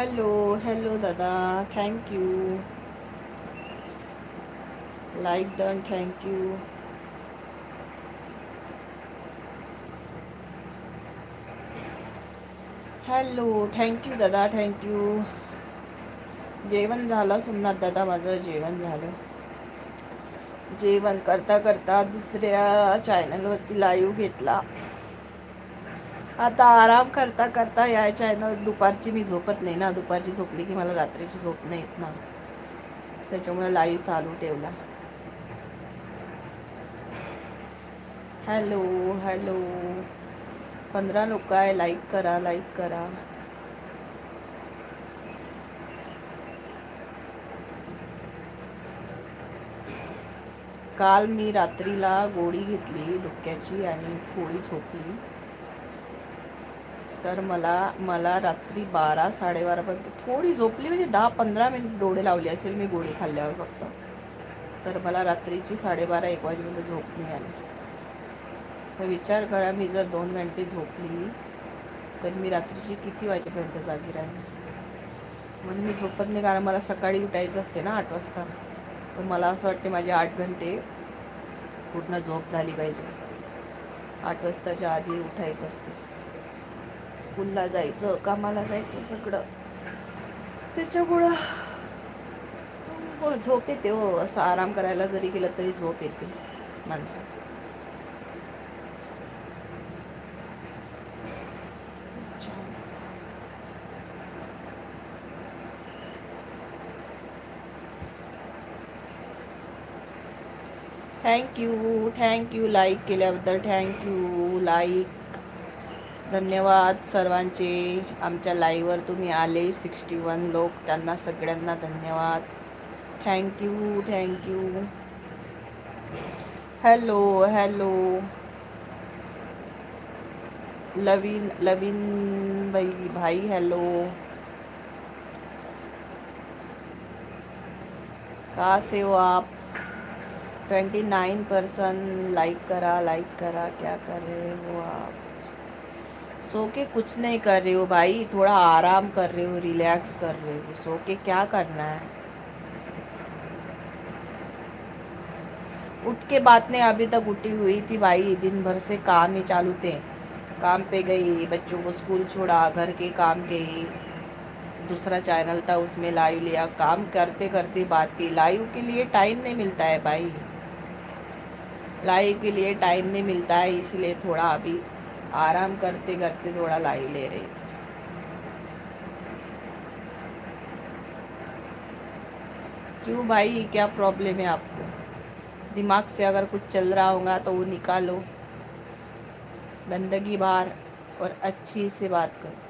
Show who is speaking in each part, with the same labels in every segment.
Speaker 1: Hello hello दादा thank you like done thank you hello thank you दादा thank you जेवण झालं सोमनाथ दादा माझं जेवण झालं. जेवण करता करता दुसऱ्या चॅनलवरती लाईव्ह घेतला. आता आराम करता करता यायच्या आहे ना दुपारची मी झोपत नाही ना. दुपारची झोपली की मला रात्रीची झोप नाही येत ना. त्याच्यामुळे लाईव्ह चालू ठेवला. हॅलो हॅलो पंधरा लोक आहे. लाईक करा लाईक करा. काल मी रात्रीला गोळी घेतली डोक्याची आणि थोडी झोपली. तर मला मला रात्री बारा साडेबारापर्यंत थोडी झोपली म्हणजे दहा पंधरा मिनिट डोळे लावले असेल मी गोळी खाल्ल्यावर फक्त. तर मला रात्रीची साडेबारा एक वाजेपर्यंत झोप नाही आली. तर विचार करा मी जर दोन घंटे झोपली तर मी रात्रीची किती वाजेपर्यंत जागी राहील म्हणून मी झोपत नाही कारण मला सकाळी उठायचं असते ना आठ वाजता. तर मला असं वाटते माझे आठ घंटे पूर्ण झोप झाली पाहिजे. आठ वाजताच्या आधी उठायचं असते. स्कूलला जायचं कामाला जायचं सगळं. त्याच्यामुळं हो झोप येते हो असं आराम करायला जरी गेलं तरी झोप येते माणसं thank you thank you like केल्याबद्दल थँक्यू लाईक धन्यवाद सर्वांचे. आमच्या लाईव्हवर तुम्ही आले. सिक्स्टी वन लोक त्यांना सगळ्यांना धन्यवाद. Thank you thank you hello hello Lavin Lavin भाई भाई हॅलो का से हो आप? ट्वेंटी नाइन परसेंट लाइक करा लाइक करा. क्या कर रहे हो आप? सो के कुछ नहीं कर रहे हो भाई, थोड़ा आराम कर रहे हो रिलैक्स कर रहे हो। सो के क्या करना है? उठ के बात नहीं अभी तक उठी हुई थी भाई, दिन भर से काम ही चालू थे। काम पे गई, बच्चों को स्कूल छोड़ा, घर के काम गई। दूसरा चैनल था, उसमें लाइव लिया। काम करते करते बात की लाइव के लिए टाइम नहीं मिलता है भाई। लाइव के लिए टाइम नहीं मिलता है, इसलिए थोड़ा अभी आराम करते करते थोड़ा लाई ले रही थी। क्यों भाई? क्या प्रॉब्लम है आपको? दिमाग से अगर कुछ चल रहा होगा तो वो निकालो। गंदगी बाहर और अच्छी से बात करो।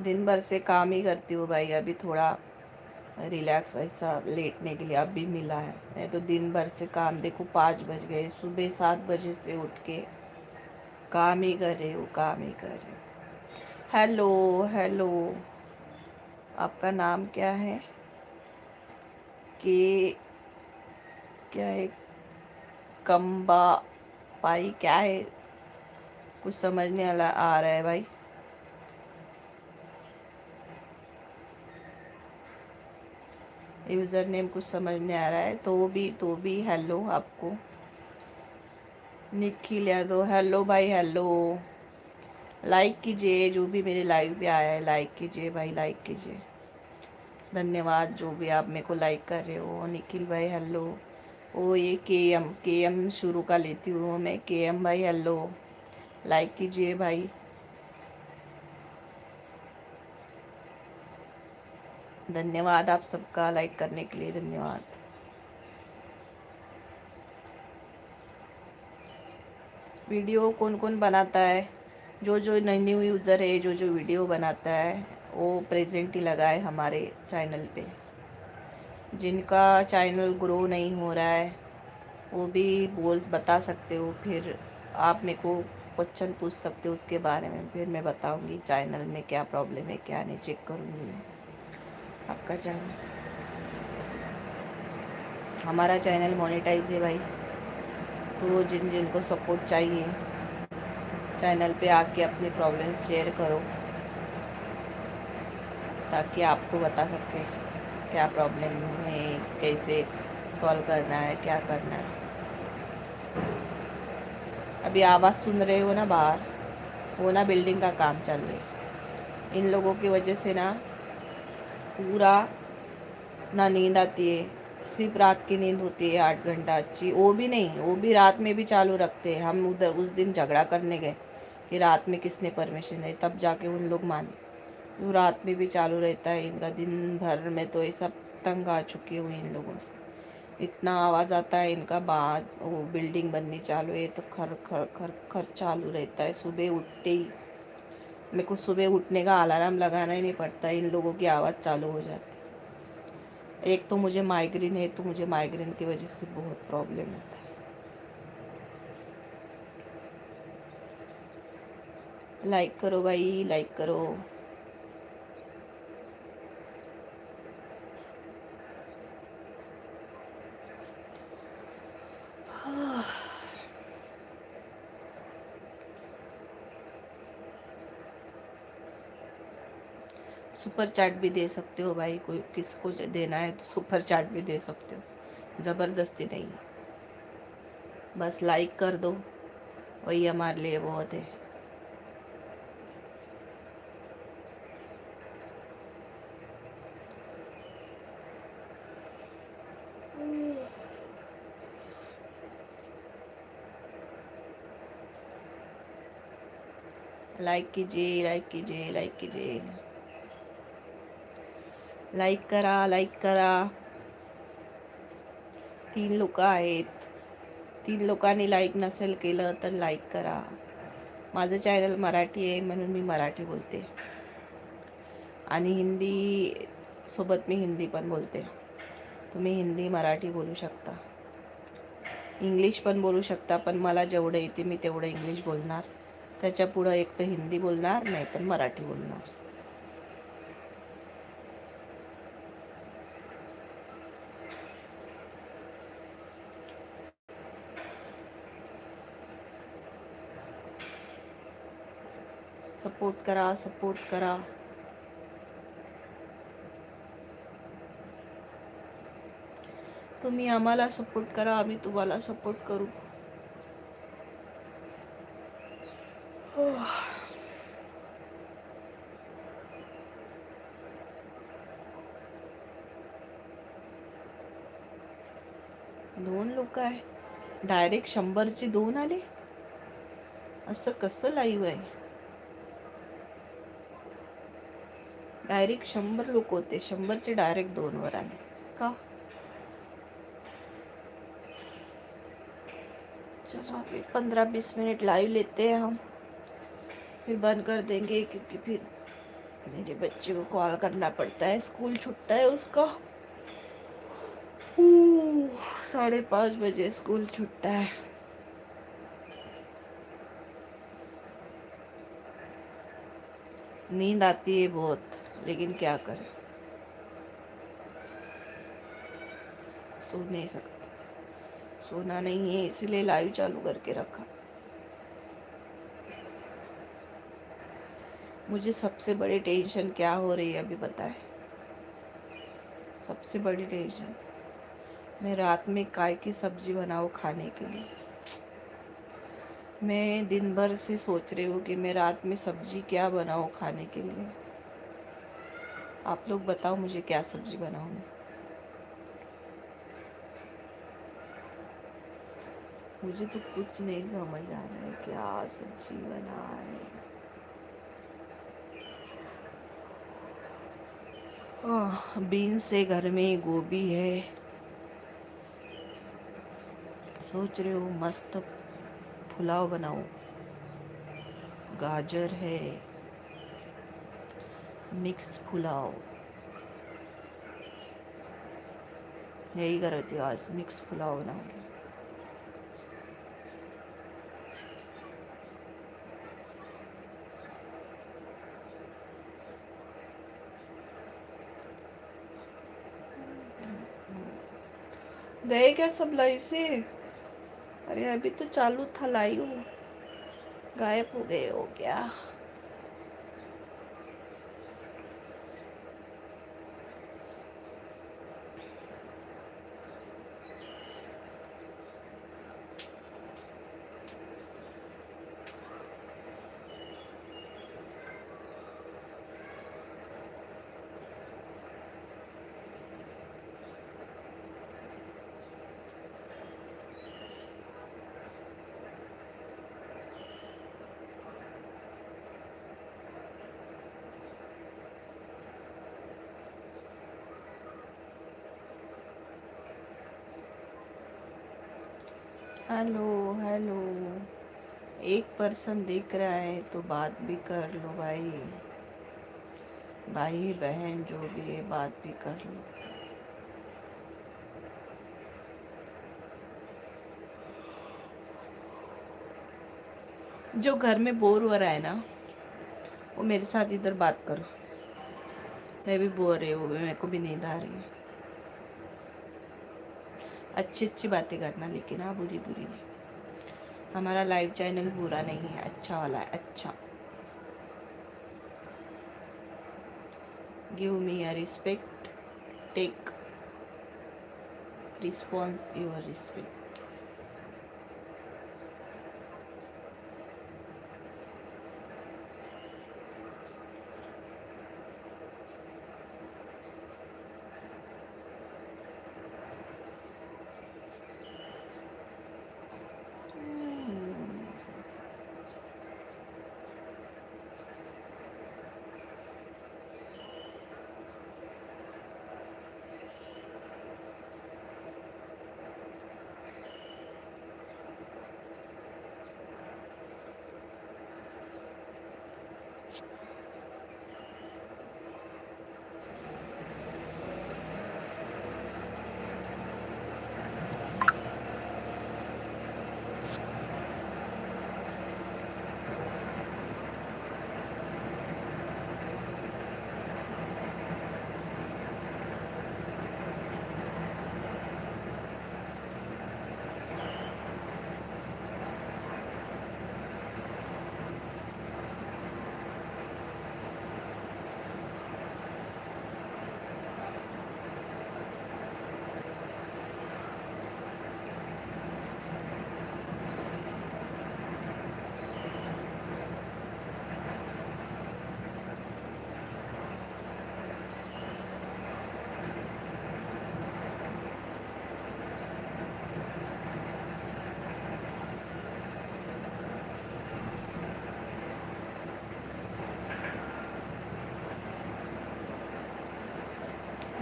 Speaker 1: दिन भर से काम ही करती हूँ भाई, अभी थोड़ा रिलैक्स ऐसा लेटने के लिए अभी मिला है। नहीं तो दिन भर से काम, देखो पाँच बज गए, सुबह सात बजे से उठ के काम ही कर रहे हो, काम ही कर रहे हेलो हेलो आपका नाम क्या है? के, क्या है? कम्बा पाई क्या है? कुछ समझने वाला आ रहा है भाई। यूज़र नेम कुछ समझ नहीं आ रहा है। तो भी तो भी हेलो आपको। निखिल यादव हेलो भाई हेलो लाइक कीजिए, जो भी मेरे लाइव पे आया है लाइक कीजिए भाई लाइक कीजिए। धन्यवाद, जो भी आप मेरे को लाइक कर रहे हो। निखिल भाई हेलो ओ, ये के एम के एम शुरू का लेती हूँ मैं। के एम भाई हेलो लाइक कीजिए भाई। धन्यवाद आप सबका लाइक करने के लिए, धन्यवाद। वीडियो कौन कौन बनाता है? जो जो नई न्यू यूज़र है जो जो वीडियो बनाता है, वो प्रेजेंट ही लगा है हमारे चैनल पे। जिनका चैनल ग्रो नहीं हो रहा है, वो भी बोल बता सकते हो, फिर आप मेरे को क्वेश्चन पूछ सकते हो उसके बारे में, फिर मैं बताऊँगी चैनल में क्या प्रॉब्लम है, क्या नहीं चेक करूँगी आपका चैनल। हमारा चैनल मोनेटाइज है भाई। तो जिन जिन को सपोर्ट चाहिए, चैनल पे आके अपनी प्रॉब्लम्स शेयर करो, ताकि आपको बता सके क्या प्रॉब्लम है, कैसे सॉल्व करना है, क्या करना है। अभी आवाज़ सुन रहे हो ना बाहर? वो ना बिल्डिंग का काम चल रही है। इन लोगों की वजह से ना पूरा ना नींद आती है। सिर्फ़ रात की नींद होती है, आठ घंटा अच्छी। वो भी नहीं, वो भी रात में भी चालू रखते हैं। हम उधर उस दिन झगड़ा करने गए कि रात में किसने परमिशन है तब जाके उन लोग माने। वो रात में भी चालू रहता है। इनका दिन भर में तो ये सब तंग आ चुकी हुई इन लोगों से। इतना आवाज़ आता है, इनका बाद वो बिल्डिंग बननी चालू है तो खर खर खर खर चालू रहता है। सुबह उठते ही मेरे को सुबह उठने का अलार्म लगाना ही नहीं पड़ता, इन लोगों की आवाज़ चालू हो जाती एक तो मुझे माइग्रेन है तो मुझे माइग्रेन की वजह से बहुत प्रॉब्लम होता है। लाइक करो भाई लाइक करो। सुपर चैट भी दे सकते हो भाई, कोई किसको देना है तो सुपर चैट भी दे सकते हो। ज़बरदस्ती नहीं। बस लाइक कर दो। वही हमारे लिए बहुत है। लाइक कीजिए लाइक कीजिए लाइक कीजिए। लाईक करा लाईक करा. तीन लोक आहेत. तीन लोकांनी लाईक नसेल केलं तर लाईक करा. माझं चॅनल मराठी आहे म्हणून मी मराठी बोलते. आणि हिंदी सोबत मी हिंदी पण बोलते. तुम्ही हिंदी मराठी बोलू शकता. इंग्लिश पण बोलू शकता पण मला जेवढं येते मी तेवढं इंग्लिश बोलणार. त्याच्या पुढं एक तर हिंदी बोलणार नाही तर मराठी बोलणार. सपोर्ट करा सपोर्ट करा. तुम्ही आम्हाला सपोर्ट करा आम्ही तुम्हाला सपोर्ट करू. दोन लोक आहे. डायरेक्ट शंभरचे दोन आले? असं कसं लाईव्ह आहे? डायरेक्ट शंभर लोक होते. शंभरचे डायरेक्ट दोनवर आले. का? चलो अभी पंद्रह बीस मिनट लाइव लेते हैं हम. फिर बंद कर देंगे, क्योंकि फिर मेरे बच्चे को कॉल करना पड़ता है. स्कूल छुट्टा है उसका. साढ़े पाँच बजे स्कूल छुट्टा है. नींद आती है बहुत. लेकिन क्या करें? सो नहीं सकते। सोना नहीं है, इसलिए लाइव चालू करके रखा। मुझे सबसे बड़ी टेंशन क्या हो रही है अभी बताए? सबसे बड़ी टेंशन मैं रात में काय की सब्ज़ी बनाऊँ खाने के लिए? मैं दिन भर से सोच रही हूँ कि मैं रात में सब्ज़ी क्या बनाऊँ खाने के लिए। आप लोग बताओ मुझे क्या सब्ज़ी बनाऊँ मैं मुझे तो कुछ नहीं समझ आ रहा है क्या सब्ज़ी बनाए। बीन्स है घर में गोभी है। सोच रहे हो मस्त पुलाव बनाओ गाजर है। मिक्स पुलाव यही कर थी आज मिक्स पुलाव बनाऊँगी गए क्या सब लाइव से? अरे, अभी तो चालू था लाइव गायब हो गए हो क्या? Hello hello. एक पर्सन दिख रहा है तो बात भी कर लो भाई। भाई, बहन, जो भी है, बात भी कर लो। जो घर में बोर हो रहा है ना, वो मेरे साथ इधर बात करो। मैं भी बोर है, वो मेरे को भी नींद आ रही है। अच्छी अच्छी बातें करना, लेकिन हाँ बुरी बुरी नहीं। हमारा लाइव चैनल बुरा नहीं है अच्छा वाला है अच्छा। Give me a respect take response your respect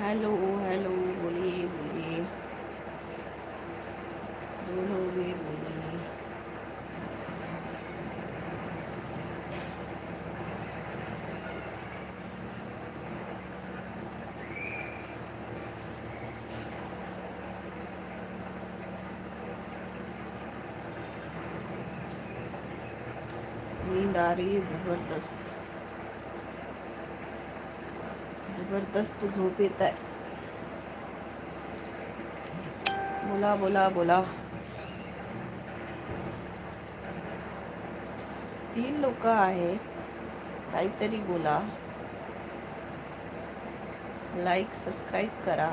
Speaker 1: hello hello बोलिए बोलिए। बोलोगे बोलिए। नींद आ रही है ज़बरदस्त। जबरदस्त झोप येत आहे. बोला बोला बोला. तीन लोक आहेत. काहीतरी बोला. लाईक सबस्क्राईब करा.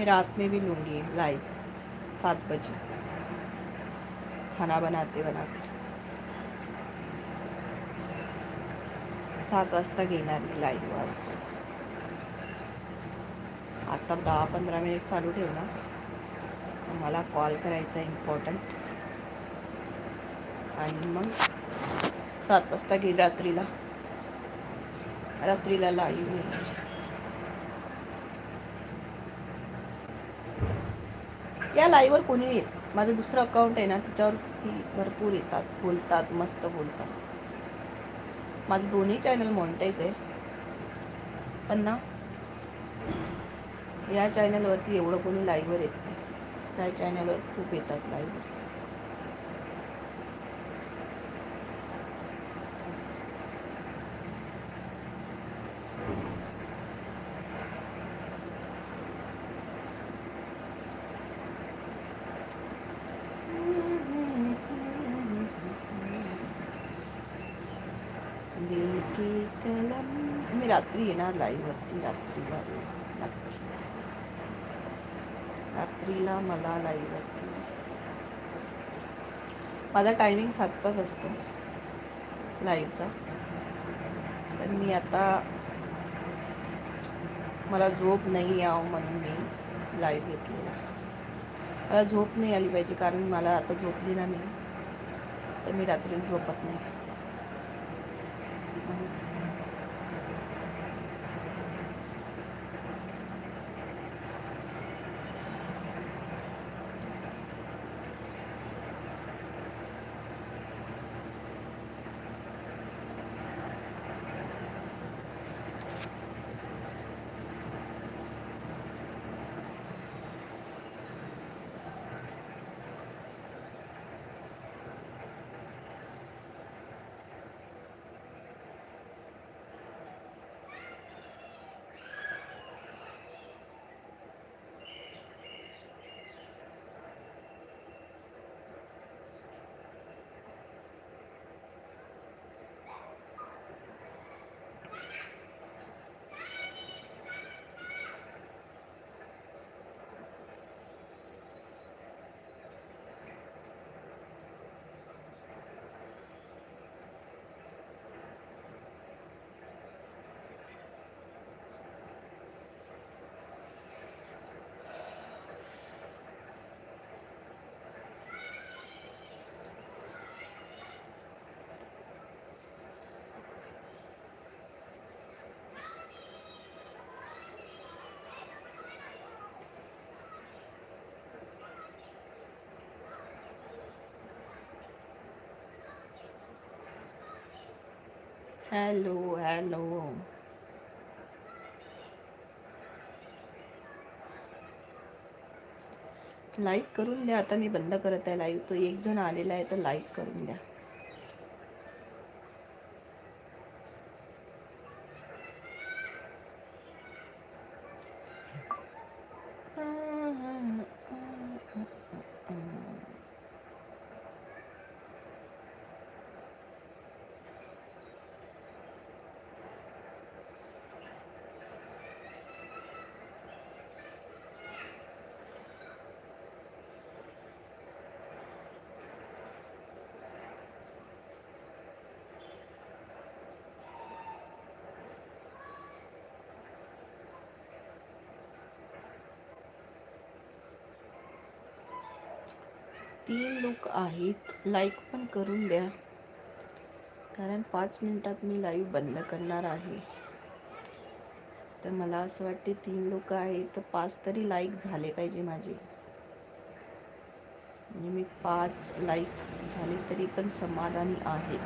Speaker 1: मैं रात में भी लूँगी लाइव सात बजे। खाना बनाते बनाते। सात वाजता घेणार मी लाईव्ह आज आता दहा पंधरा मिनिट चालू ठेव ना। मला कॉल करायचा इम्पॉर्टंट आणि मग सात वाजता गेली रात्रीला। रात्रीला लाईव्ह त्या लाईव्हवर कोणी येत? माझं दुसरं अकाउंट आहे ना त्याच्यावरती भरपूर येतात बोलतात मस्त बोलतात. माझं दोन्ही चॅनल मॉनिटाईज आहे पण ना या चॅनलवरती एवढं कोणी लाईव्हवर येत नाही. त्या चॅनलवर खूप येतात लाईव्हवर दिल की कलम मी रात्री येणार लाईव्हवरती रात्रीला नक्की रात्रीला मला लाईव्हवरती माझा टायमिंग सातचाच असतो लाईव्हचा पण मी आता मला झोप नाही यावं म्हणून मी लाईव्ह घेतलेला मला झोप नाही आली पाहिजे कारण मला आता झोपली ना मी तर मी रात्री झोपत नाही हॅलो हॅलो लाईक करून द्या. आता मी बंद करत आहे लाईव्ह तो एक जण आलेला आहे तर लाईक करून द्या. तीन लोक आहेत. लाईक पण करून द्या. कारण पाच मिनटात मी लाईव्ह बंद करणार आहे. तर मला असं वाटते तीन लोक आहेत. तर पाच तरी लाईक झाले पाहिजे माझे. म्हणजे मी पाच लाईक झाले तरी पण समाधानी आहे.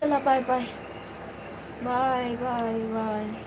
Speaker 1: Chalo, bye bye. Bye bye bye.